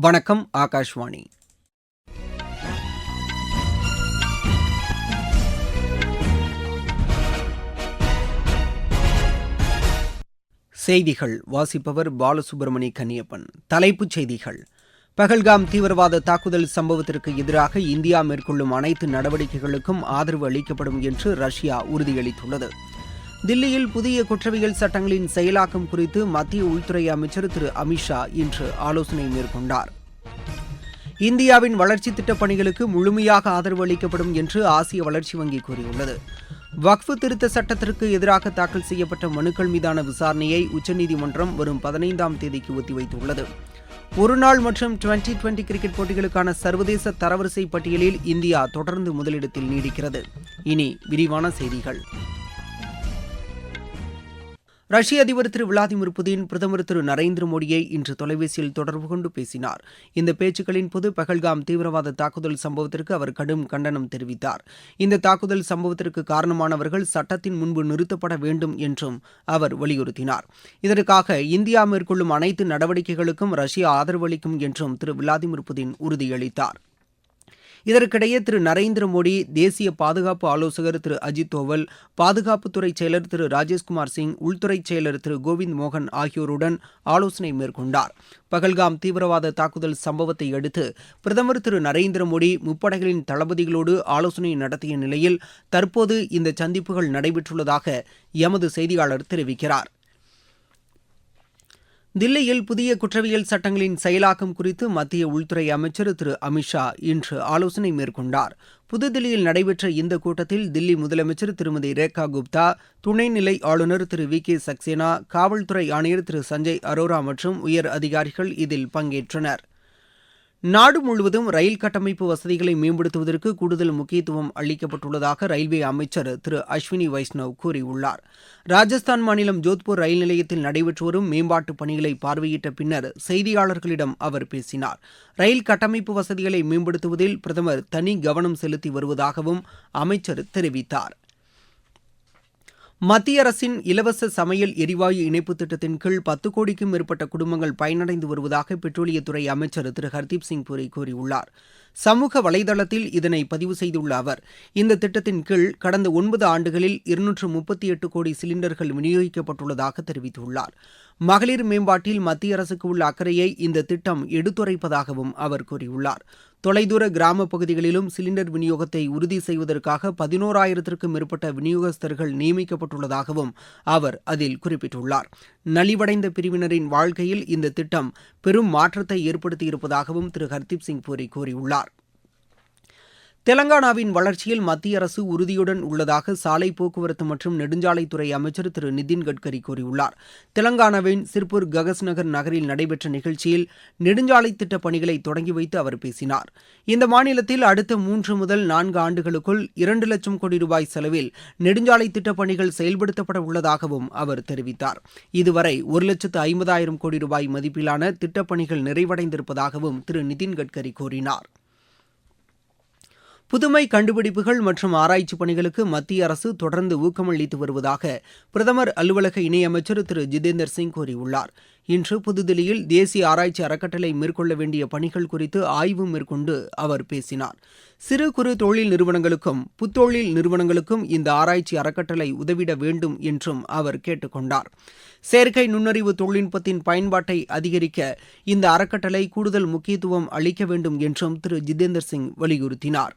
வணக்கம் ஆகாஷ்வாணி. செய்திகள். வாசிப்பவர் பாலசுப்ரமணி கன்னியப்பன். தலைப்புச் செய்திகள். பகல்காம் தீவிரவாத தாக்குதல் சம்பவத்திற்கு எதிராக இந்தியா மேற்கொள்ளும் அனைத்து நடவடிக்கைகளுக்கும் ஆதரவு அளிக்கப்படும் என்று ரஷ்யா உறுதியளித்துள்ளது. தில்லியில் புதிய குற்றவியல் சட்டங்களின் செயலாக்கம் குறித்து மத்திய உள்துறை அமைச்சர் திரு அமித்ஷா இன்று ஆலோசனை மேற்கொண்டார். இந்தியாவின் வளர்ச்சி திட்டப் பணிகளுக்கு முழுமையாக ஆதரவு அளிக்கப்படும் என்று ஆசிய வளர்ச்சி வங்கி கூறியுள்ளது. வக்ஃபு திருத்த சட்டத்திற்கு எதிராக தாக்கல் செய்யப்பட்ட மனுக்கள் மீதான விசாரணையை உச்சநீதிமன்றம் வரும் பதினைந்தாம் தேதிக்கு ஒத்திவைத்துள்ளது. ஒருநாள் மற்றும் டுவெண்டி டுவெண்டி கிரிக்கெட் போட்டிகளுக்கான சர்வதேச தரவரிசை பட்டியலில் இந்தியா தொடர்ந்து முதலிடத்தில் நீடிக்கிறது. இனி விரிவான செய்திகள். ரஷ்ய அதிபர் திரு விளாடிமிர் புதின் பிரதமர் திரு நரேந்திர மோடியை இன்று தொலைபேசியில் தொடர்பு கொண்டு பேசினார். இந்த பேச்சுக்களின் போது பகல்காம் தீவிரவாத தாக்குதல் சம்பவத்திற்கு அவர் கடும் கண்டனம் தெரிவித்தார். இந்த தாக்குதல் சம்பவத்திற்கு காரணமானவர்கள் சட்டத்தின் முன்பு நிறுத்தப்பட வேண்டும் என்றும் அவர் வலியுறுத்தினார். இதற்காக இந்தியா மேற்கொள்ளும் அனைத்து நடவடிக்கைகளுக்கும் ரஷ்யா ஆதரவு அளிக்கும் என்றும் திரு விளாடிமிர் புதின் உறுதியளித்தார். இதற்கிடையே திரு நரேந்திர மோடி தேசிய பாதுகாப்பு ஆலோசகர் திரு அஜித் தோவல் பாதுகாப்புத்துறை செயலர் திரு ராஜேஷ்குமார் சிங் உள்துறை செயலர் திரு கோவிந்த் மோகன் ஆகியோருடன் ஆலோசனை மேற்கொண்டார். பகல்காம் தீவிரவாத தாக்குதல் சம்பவத்தை அடுத்து பிரதமர் திரு நரேந்திர மோடி முப்படைகளின் தளபதிகளோடு ஆலோசனை நடத்திய நிலையில் தற்போது இந்த சந்திப்புகள் நடைபெற்றுள்ளதாக எமது செய்தியாளர் தெரிவிக்கிறார். தில்லியில் புதிய குற்றவியல் சட்டங்களின் செயலாக்கம் குறித்து மத்திய உள்துறை அமைச்சர் திரு அமித்ஷா இன்று ஆலோசனை மேற்கொண்டார். புதுதில்லியில் நடைபெற்ற இந்த கூட்டத்தில் தில்லி முதலமைச்சர் திருமதி ரேகா குப்தா துணைநிலை ஆளுநர் திரு வி கே சக்சேனா காவல்துறை ஆணையர் திரு சஞ்சய் அரோரா மற்றும் உயர் அதிகாரிகள் இதில் பங்கேற்றனர். நாடு முழுவதும் ரயில் கட்டமைப்பு வசதிகளை மேம்படுத்துவதற்கு கூடுதல் முக்கியத்துவம் அளிக்கப்பட்டுள்ளதாக ரயில்வே அமைச்சர் திரு அஸ்வினி வைஷ்ணவ் கூறியுள்ளார். ராஜஸ்தான் மாநிலம் ஜோத்பூர் ரயில் நிலையத்தில் நடைபெற்று வரும் மேம்பாட்டுப் பணிகளை பார்வையிட்ட பின்னர் செய்தியாளர்களிடம் அவர் பேசினார். ரயில் கட்டமைப்பு வசதிகளை மேம்படுத்துவதில் பிரதமர் தனி கவனம் செலுத்தி வருவதாகவும் அமைச்சர் தெரிவித்தார். மத்திய அரசின் இலவச சமையல் எரிவாயு இணைப்பு திட்டத்தின் கீழ் பத்து கோடிக்கும் மேற்பட்ட குடும்பங்கள் பயனடைந்து வருவதாக பெட்ரோலியத்துறை அமைச்சர் திரு ஹர்தீப் சிங் பூரி கூறியுள்ளார். சமூக வலைதளத்தில் இதனை பதிவு செய்துள்ள அவர் இந்த திட்டத்தின் கீழ் கடந்த ஒன்பது ஆண்டுகளில் இருநூற்று முப்பத்தி எட்டு கோடி சிலிண்டர்கள் விநியோகிக்கப்பட்டுள்ளதாக தெரிவித்துள்ளார். மகளிர் மேம்பாட்டில் மத்திய அரசுக்கு உள்ள அக்கறையை இந்த திட்டம் எடுத்துரைப்பதாகவும் அவர் கூறியுள்ளார். தொலைதூர கிராம பகுதிகளிலும் சிலிண்டர் விநியோகத்தை உறுதி செய்வதற்காக பதினோராயிரத்திற்கும் மேற்பட்ட விநியோகஸ்தர்கள் நியமிக்கப்பட்டுள்ளதாகவும் அவர் அதில் குறிப்பிட்டுள்ளார். நலிவடைந்த பிரிவினரின் வாழ்க்கையில் இந்த திட்டம் பெரும் மாற்றத்தை ஏற்படுத்தியிருப்பதாகவும் திரு. ஹர்தீப் சிங் பூரி கூறியுள்ளார். தெலங்கானாவின் வளர்ச்சியில் மத்திய அரசு உறுதியுடன் உள்ளதாக சாலை போக்குவரத்து மற்றும் நெடுஞ்சாலைத்துறை அமைச்சர் திரு நிதின் கட்கரி கூறியுள்ளார். தெலங்கானாவின் சிர்பூர் ககஸ் நகர் நகரில் நடைபெற்ற நிகழ்ச்சியில் நெடுஞ்சாலை திட்டப் பணிகளை தொடங்கி வைத்து அவர் பேசினார். இந்த மாநிலத்தில் அடுத்த மூன்று முதல் நான்கு ஆண்டுகளுக்குள் இரண்டு லட்சம் கோடி ரூபாய் செலவில் நெடுஞ்சாலை திட்டப் பணிகள் செயல்படுத்தப்பட உள்ளதாகவும் அவர் தெரிவித்தார். இதுவரை ஒரு லட்சத்து ஐம்பதாயிரம் கோடி ரூபாய் மதிப்பிலான திட்டப் பணிகள் நிறைவடைந்திருப்பதாகவும் திரு நிதின் கட்கரி கூறினார். புதுமை கண்டுபிடிப்புகள் மற்றும் ஆராய்ச்சி பணிகளுக்கு மத்திய அரசு தொடர்ந்து ஊக்கமளித்து வருவதாக பிரதமர் அலுவலக இணையமைச்சர் திரு. ஜிதேந்தர் சிங் கூறியுள்ளார். இன்று புதுதில்லியில் தேசிய ஆராய்ச்சி அறக்கட்டளை மேற்கொள்ள வேண்டிய பணிகள் குறித்து ஆய்வு மேற்கொண்டு அவர் பேசினார். சிறு குறு தொழில் நிறுவனங்களுக்கும் புத்தொழில் நிறுவனங்களுக்கும் இந்த ஆராய்ச்சி அறக்கட்டளை உதவிட வேண்டும் என்றும் அவர் கேட்டுக்கொண்டார் செயற்கை நுண்ணறிவு தொழில்நுட்பத்தின் பயன்பாட்டை அதிகரிக்க இந்த அறக்கட்டளை கூடுதல் முக்கியத்துவம் அளிக்க வேண்டும் என்றும் திரு. ஜிதேந்தர் சிங் வலியுறுத்தினார்.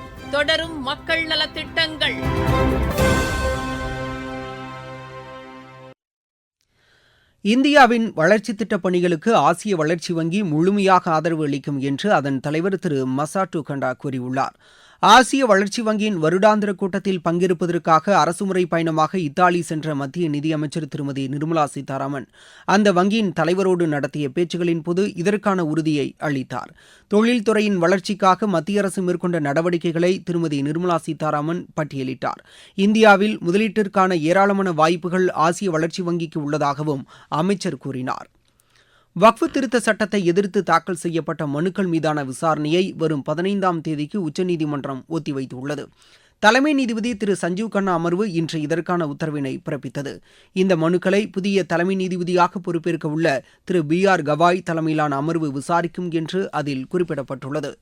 தொடரும் மக்கள் நலத்திட்டங்கள். இந்தியாவின் வளர்ச்சி திட்டப் பணிகளுக்கு ஆசிய வளர்ச்சி வங்கி முழுமையாக ஆதரவு அளிக்கும் என்று அதன் தலைவர் திரு மசாட்டு கண்டா கூறியுள்ளார். ஆசிய வளர்ச்சி வங்கியின் வருடாந்திர கூட்டத்தில் பங்கேற்பதற்காக அரசுமுறை பயணமாக இத்தாலி சென்ற மத்திய நிதியமைச்சர் திருமதி நிர்மலா சீதாராமன் அந்த வங்கியின் தலைவரோடு நடத்திய பேச்சுகளின் போது இதற்கான உறுதியை அளித்தார். தொழில்துறையின் வளர்ச்சிக்காக மத்திய அரசு மேற்கொண்ட நடவடிக்கைகளை திருமதி நிர்மலா சீதாராமன் பட்டியலிட்டார். இந்தியாவில் முதலீட்டிற்கான ஏராளமான வாய்ப்புகள் ஆசிய வளர்ச்சி வங்கிக்கு உள்ளதாகவும் அமைச்சர் கூறினார். வக்ஃபு திருத்த சட்டத்தை எதிர்த்து தாக்கல் செய்யப்பட்ட மனுக்கள் மீதான விசாரணையை வரும் பதினைந்தாம் தேதிக்கு உச்சநீதிமன்றம் ஒத்திவைத்துள்ளது. தலைமை நீதிபதி திரு சஞ்சீவ் கண்ணா அமர்வு இன்று இதற்கான உத்தரவினை பிறப்பித்தது. இந்த மனுக்களை புதிய தலைமை நீதிபதியாக பொறுப்பேற்க உள்ள திரு பி ஆர் கவாய் தலைமையிலான அமர்வு விசாரிக்கும் என்று அதில் குறிப்பிடப்பட்டுள்ளது.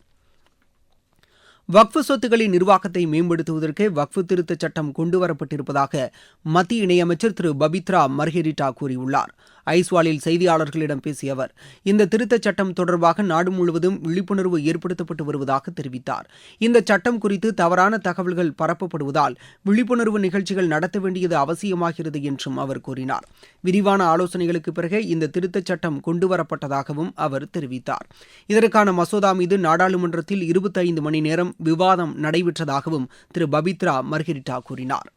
வக்ஃபு சொத்துக்களின் நிர்வாகத்தை மேம்படுத்துவதற்கு வக்ஃபு திருத்த சட்டம் கொண்டுவரப்பட்டிருப்பதாக மத்திய இணையமைச்சர் திரு பபித்ரா மர்ஹெரிட்டா கூறியுள்ளார். ஐஸ்வாலில் செய்தியாளர்களிடம் பேசிய அவர் இந்த திருத்தச் சட்டம் தொடர்பாக நாடு முழுவதும் விழிப்புணர்வு ஏற்படுத்தப்பட்டு வருவதாக தெரிவித்தார். இந்த சட்டம் குறித்து தவறான தகவல்கள் பரப்பப்படுவதால் விழிப்புணர்வு நிகழ்ச்சிகள் நடத்த வேண்டியது அவசியமாகிறது என்றும் அவர் கூறினார். விரிவான ஆலோசனைகளுக்கு பிறகு இந்த திருத்தச் சட்டம் கொண்டுவரப்பட்டதாகவும் அவர் தெரிவித்தார். இதற்கான மசோதா மீது நாடாளுமன்றத்தில் இருபத்தைந்து மணி நேரம் விவாதம் நடைபெற்றதாகவும் திரு. பபித்ரா மர்ஹெரிட்டா கூறினார்.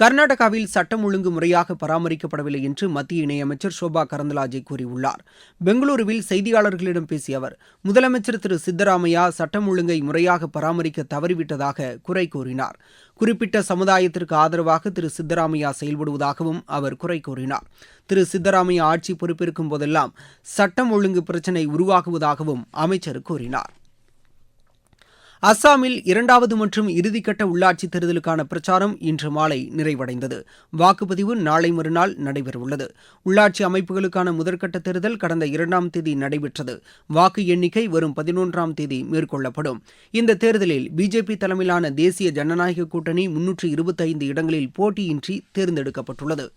கர்நாடகாவில் சட்டம் ஒழுங்கு முறையாக பராமரிக்கப்படவில்லை என்று மத்திய இணையமைச்சர் ஷோபா கரந்தலாஜே கூறியுள்ளார். பெங்களூருவில் செய்தியாளர்களிடம் பேசிய அவர் முதலமைச்சர் திரு சித்தராமையா சட்டம் ஒழுங்கை முறையாக பராமரிக்க தவறிவிட்டதாக குறை கூறினார். குறிப்பிட்ட சமுதாயத்திற்கு ஆதரவாக திரு சித்தராமையா செயல்படுவதாகவும் அவர் குறை கூறினார். திரு சித்தராமையா ஆட்சி பொறுப்பேற்கும் போதெல்லாம் சட்டம் ஒழுங்கு பிரச்சினை உருவாகுவதாகவும் அமைச்சர் கூறினார். அஸ்ஸாமில் இரண்டாவது மற்றும் இறுதிக்கட்ட உள்ளாட்சித் தேர்தலுக்கான பிரச்சாரம் இன்று மாலை நிறைவடைந்தது. வாக்குப்பதிவு நாளை மறுநாள் நடைபெறவுள்ளது. உள்ளாட்சி அமைப்புகளுக்கான முதற்கட்ட தேர்தல் கடந்த இரண்டாம் தேதி நடைபெற்றது. வாக்கு எண்ணிக்கை வரும் பதினொன்றாம் தேதி மேற்கொள்ளப்படும். இந்த தேர்தலில் பிஜேபி தலைமையிலான தேசிய ஜனநாயக கூட்டணி முன்னூற்று இருபத்தைந்து இடங்களில் போட்டியின்றி தேர்ந்தெடுக்கப்பட்டுள்ளது.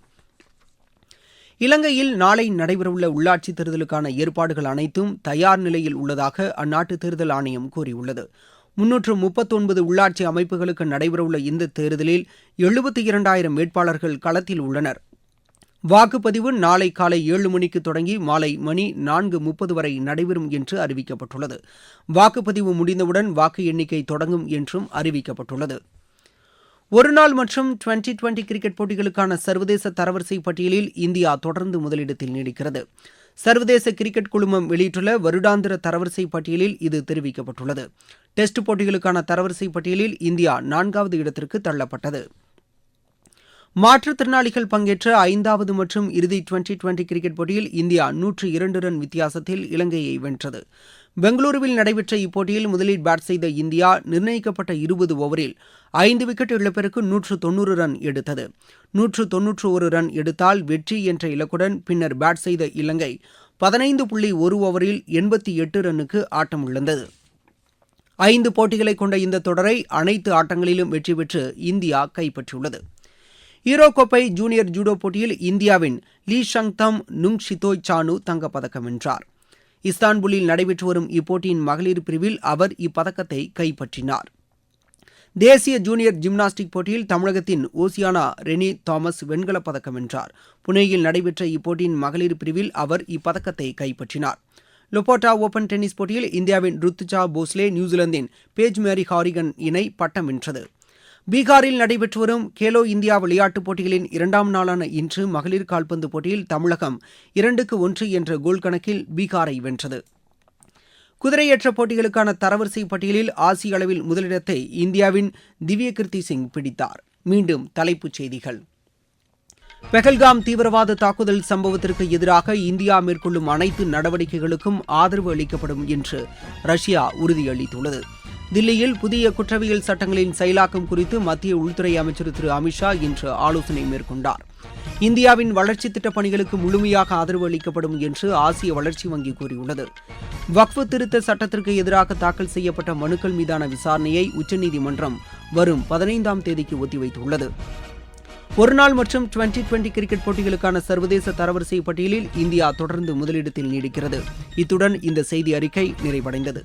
இலங்கையில் நாளை நடைபெறவுள்ள உள்ளாட்சித் தேர்தலுக்கான ஏற்பாடுகள் அனைத்தும் தயார் நிலையில் உள்ளதாக அந்நாட்டு தேர்தல் ஆணையம் கூறியுள்ளது. முன்னூற்று முப்பத்தொன்பது உள்ளாட்சி அமைப்புகளுக்கு நடைபெறவுள்ள இந்த தேர்தலில் எழுபத்தி இரண்டாயிரம் வேட்பாளர்கள் களத்தில் உள்ளனர். வாக்குப்பதிவு நாளை காலை ஏழு மணிக்கு தொடங்கி மாலை மணி நான்கு முப்பது வரை நடைபெறும் என்று அறிவிக்கப்பட்டுள்ளது. வாக்குப்பதிவு முடிந்தவுடன் வாக்கு எண்ணிக்கை தொடங்கும் என்றும் அறிவிக்கப்பட்டுள்ளது. ஒருநாள் மற்றும் டுவெண்டி டுவெண்டி கிரிக்கெட் போட்டிகளுக்கான சர்வதேச தரவரிசை பட்டியலில் இந்தியா தொடர்ந்து முதலிடத்தில் நீடிக்கிறது. சர்வதேச கிரிக்கெட் குழுமம் வெளியிட்டுள்ள வருடாந்திர தரவரிசை பட்டியலில் இது தெரிவிக்கப்பட்டுள்ளது. டெஸ்ட் போட்டிகளுக்கான தரவரிசை பட்டியலில் இந்தியா நான்காவது இடத்திற்கு தள்ளப்பட்டது. மாற்றுத்திறனாளிகள் பங்கேற்ற ஐந்தாவது மற்றும் இறுதி டுவெண்டி டுவெண்டி கிரிக்கெட் போட்டியில் இந்தியா நூற்று இரண்டு ரன் வித்தியாசத்தில் இலங்கையை வென்றது. பெங்களூருவில் நடைபெற்ற இப்போட்டியில் முதலில் பேட் செய்த இந்தியா நிர்ணயிக்கப்பட்ட இருபது ஓவரில் ஐந்து விக்கெட் இழப்பிற்கு நூற்று தொன்னூறு ரன் எடுத்தது. நூற்று தொன்னூற்று ஒரு ரன் எடுத்தால் வெற்றி என்ற இலக்குடன் பின்னர் பேட் செய்த இலங்கை பதினைந்து புள்ளி ஒரு ஓவரில் எண்பத்தி எட்டு ரன்னுக்கு ஆட்டம் இழந்தது. ஐந்து போட்டிகளை கொண்ட இந்த தொடரை அனைத்து ஆட்டங்களிலும் வெற்றி பெற்று இந்தியா கைப்பற்றியுள்ளது. ஹீரோ கோப்பை ஜூனியர் ஜூடோ போட்டியில் இந்தியாவின் லீ ஷங்தம் நுங் ஷிதோய் சானு தங்கப்பதக்கம் வென்றார். இஸ்தான்புல்லில் நடைபெற்று வரும் இப்போட்டியின் மகளிர் பிரிவில் அவர் இப்பதக்கத்தை கைப்பற்றினார். தேசிய ஜூனியர் ஜிம்னாஸ்டிக் போட்டியில் தமிழகத்தின் ஓசியானா ரெனி தாமஸ் வெண்கலப் பதக்கம் வென்றார். புனேயில் நடைபெற்ற இப்போட்டியின் மகளிர் பிரிவில் அவர் இப்பதக்கத்தை கைப்பற்றினார். லொபோட்டா ஓபன் டென்னிஸ் போட்டியில் இந்தியாவின் ருத்துஜா போஸ்லே நியூசிலாந்தின் பேஜ் மேரி ஹாரிகன் இணை பட்டம் வென்றது. பீகாரில் நடைபெற்று வரும் கேலோ இந்தியா விளையாட்டுப் போட்டிகளின் இரண்டாம் நாளான இன்று மகளிர் கால்பந்து போட்டியில் தமிழகம் இரண்டுக்கு ஒன்று என்ற கோல் கணக்கில் பீகாரை வென்றது. குதிரையற்ற போட்டிகளுக்கான தரவரிசை பட்டியலில் ஆசிய அளவில் முதலிடத்தை இந்தியாவின் திவ்ய கீர்த்தி சிங் பிடித்தார். மீண்டும் தலைப்புச் செய்திகள். பெஹல்காம் தீவிரவாத தாக்குதல் சம்பவத்திற்கு எதிராக இந்தியா மேற்கொள்ளும் அனைத்து நடவடிக்கைகளுக்கும் ஆதரவு அளிக்கப்படும் என்று ரஷ்யா உறுதியளித்துள்ளது. தில்லியில் புதிய குற்றவியல் சட்டங்களின் செயலாக்கம் குறித்து மத்திய உள்துறை அமைச்சர் திரு. அமித்ஷா இன்று ஆலோசனை மேற்கொண்டார். இந்தியாவின் வளர்ச்சி திட்டப் பணிகளுக்கு முழுமையாக ஆதரவு அளிக்கப்படும் என்று ஆசிய வளர்ச்சி வங்கி கூறியுள்ளது. வக்ஃபு திருத்த சட்டத்திற்கு எதிராக தாக்கல் செய்யப்பட்ட மனுக்கள் மீதான விசாரணையை உச்சநீதிமன்றம் வரும் பதினைந்தாம் தேதிக்கு ஒத்திவைத்துள்ளது. ஒருநாள் மற்றும் டுவெண்டி டுவெண்டி கிரிக்கெட் போட்டிகளுக்கான சர்வதேச தரவரிசை பட்டியலில் இந்தியா தொடர்ந்து முதலிடத்தில் நீடிக்கிறது. இத்துடன் இந்த செய்தி அறிக்கை நிறைவடைந்தது.